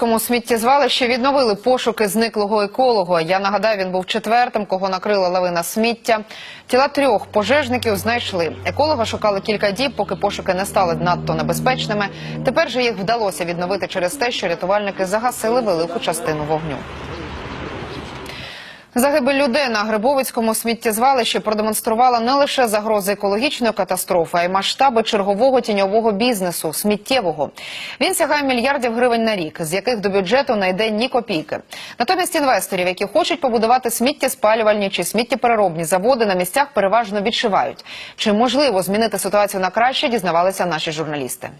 Грибовицькому сміттєзвалищі відновили пошуки зниклого еколога. Я нагадаю, він був четвертим, кого накрила лавина сміття. Тіла трьох пожежників знайшли. Еколога шукали кілька діб, поки пошуки не стали надто небезпечними. Тепер же їх вдалося відновити через те, що рятувальники загасили велику частину вогню. Загибель людей на Грибовицькому сміттєзвалищі продемонструвала не лише загрози екологічної катастрофи, а й масштаби чергового тіньового бізнесу сміттєвого. Він сягає мільярдів гривень на рік, з яких до бюджету не йде ні копійки. Натомість інвесторів, які хочуть побудувати сміттєспалювальні чи сміттєпереробні заводи, на місцях переважно відшивають. Чи можливо змінити ситуацію на краще, дізнавалися наші журналісти.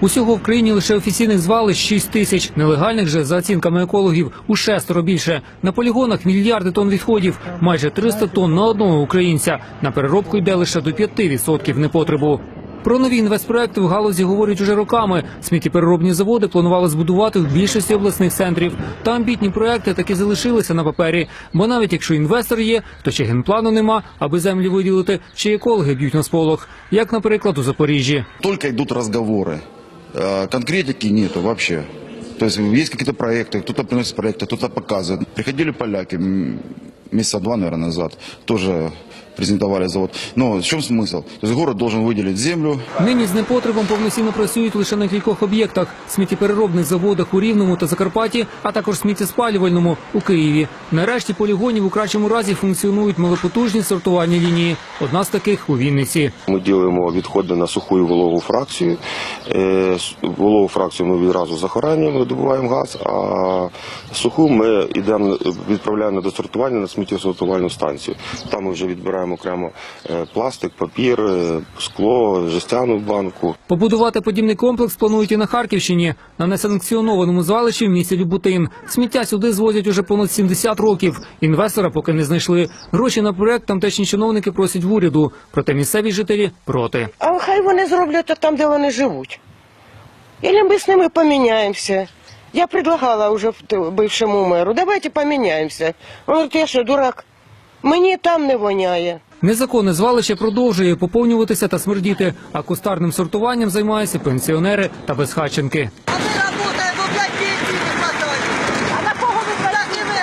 Усього в країні лише офіційних звалищ 6 тисяч, нелегальних же, за оцінками екологів, у шестеро більше. На полігонах мільярди тонн відходів, майже 300 тонн на одного українця. На переробку йде лише до 5% непотребу. Про нові інвестпроекти в галузі говорять уже роками. Сміттєпереробні заводи планували збудувати в більшості обласних центрів. Та амбітні проекти таки залишилися на папері. Бо навіть якщо інвестор є, то чи генплану нема, аби землі виділити, чи екологи б'ють на сполох, як, наприклад, у Запоріжжі. Только идут разговоры. Э, Конкретики нету вообще. То есть есть какие-то проекты, кто-то приносит проекты, кто-то показывает. Приходили поляки м, месяца два, наверное, назад, тоже презентовали завод. Но в чем смысл? То есть город должен выделить землю, Нині з непотребом повноцінно працюють лише на кількох об'єктах: сміттєпереробних заводах у Рівному та Закарпатті, а також сміттєспалювальному у Києві. Нарешті полігонів у кращому разі функціонують малопотужні сортувальні лінії. Одна з таких у Вінниці. Ми ділимо відходи на суху і вологу фракцію. Е, Вологу фракцію ми відразу захоранюємо, добуваємо газ, а суху ми йдемо, відправляємо на досортування на сміттєсортувальну станцію. Там ми вже відбираємо окремо е, пластик, папір, е, скло, жестяну банку. Побудувати подібний комплекс планують і на Харківщині. На несанкціонованому звалищі в місті Любутин. Сміття сюди звозять уже понад 70 років. Інвестора поки не знайшли. Гроші на проект тамтешні чиновники просять в уряду. Проте місцеві жителі проти. А хай вони зроблять там, де вони живуть. Или ми з ними поміняємося. Я предлагала уже бившому меру, давайте поміняємося. Він говорить, я що, дурак? Мені там не воняє. Незаконне звалище продовжує поповнюватися та смердіти, а кустарним сортуванням займаються пенсіонери та безхатченки. А мы работаем, вы блядь, пенсии не хватает. А на кого вы такими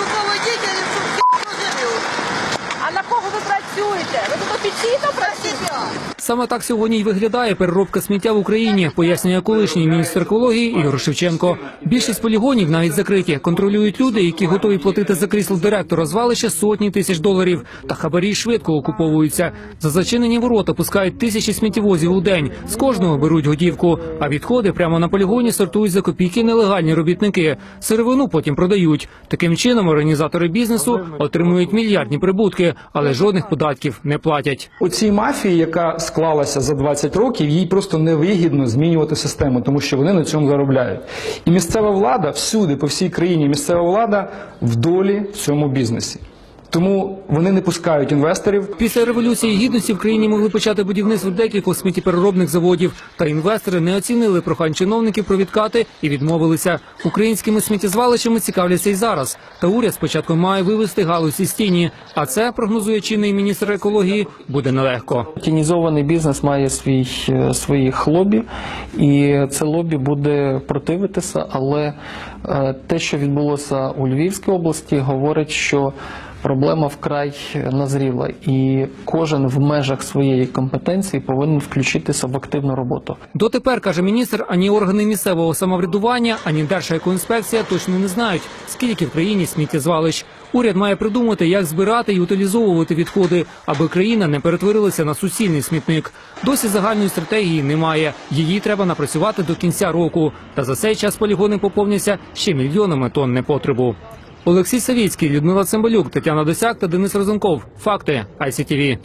руководителями, что все живет? А на кого ви працюєте? Ви тут офіційно працюєте? Саме так сьогодні й виглядає переробка сміття в Україні, пояснює колишній міністр екології Ігор Шевченко. Більшість полігонів навіть закриті. Контролюють люди, які готові платити за крісло директора звалища сотні тисяч доларів. Та хабарі швидко окуповуються. За зачинені ворота пускають тисячі сміттєвозів у день. З кожного беруть готівку. А відходи прямо на полігоні сортують за копійки нелегальні робітники. Сировину потім продають. Таким чином організатори бізнесу отримують мільярдні прибутки, але жодних податків не платять. Оцій мафії, яка склалася за 20 років, їй просто невигідно змінювати систему, тому що вони на цьому заробляють. І місцева влада всюди, по всій країні, місцева влада в долі в цьому бізнесі. Тому вони не пускають інвесторів. Після революції гідності в країні могли почати будівництво декількох сміттєпереробних заводів. Та інвестори не оцінили прохань чиновників про відкати і відмовилися. Українськими сміттєзвалищами цікавляться і зараз. Та уряд спочатку має вивести галузь із тіні. А це прогнозує чинний міністр екології. Буде нелегко. Тінізований бізнес має свій е, своїх лобі, і це лобі буде противитися. Але е, те, що відбулося у Львівській області, говорить, що проблема вкрай назріла, і кожен в межах своєї компетенції повинен включитися в активну роботу. Дотепер каже міністр, ані органи місцевого самоврядування, ані Держекоінспекція точно не знають, скільки в країні сміттєзвалищ. Уряд має придумати, як збирати і утилізовувати відходи, аби країна не перетворилася на суцільний смітник. Досі загальної стратегії немає. Її треба напрацювати до кінця року. Та за цей час полігони поповняться ще мільйонами тонн непотребу. Олексій Савіцький, Людмила Цимбалюк, Тетяна Досяк та Денис Розенков. Факти ICTV.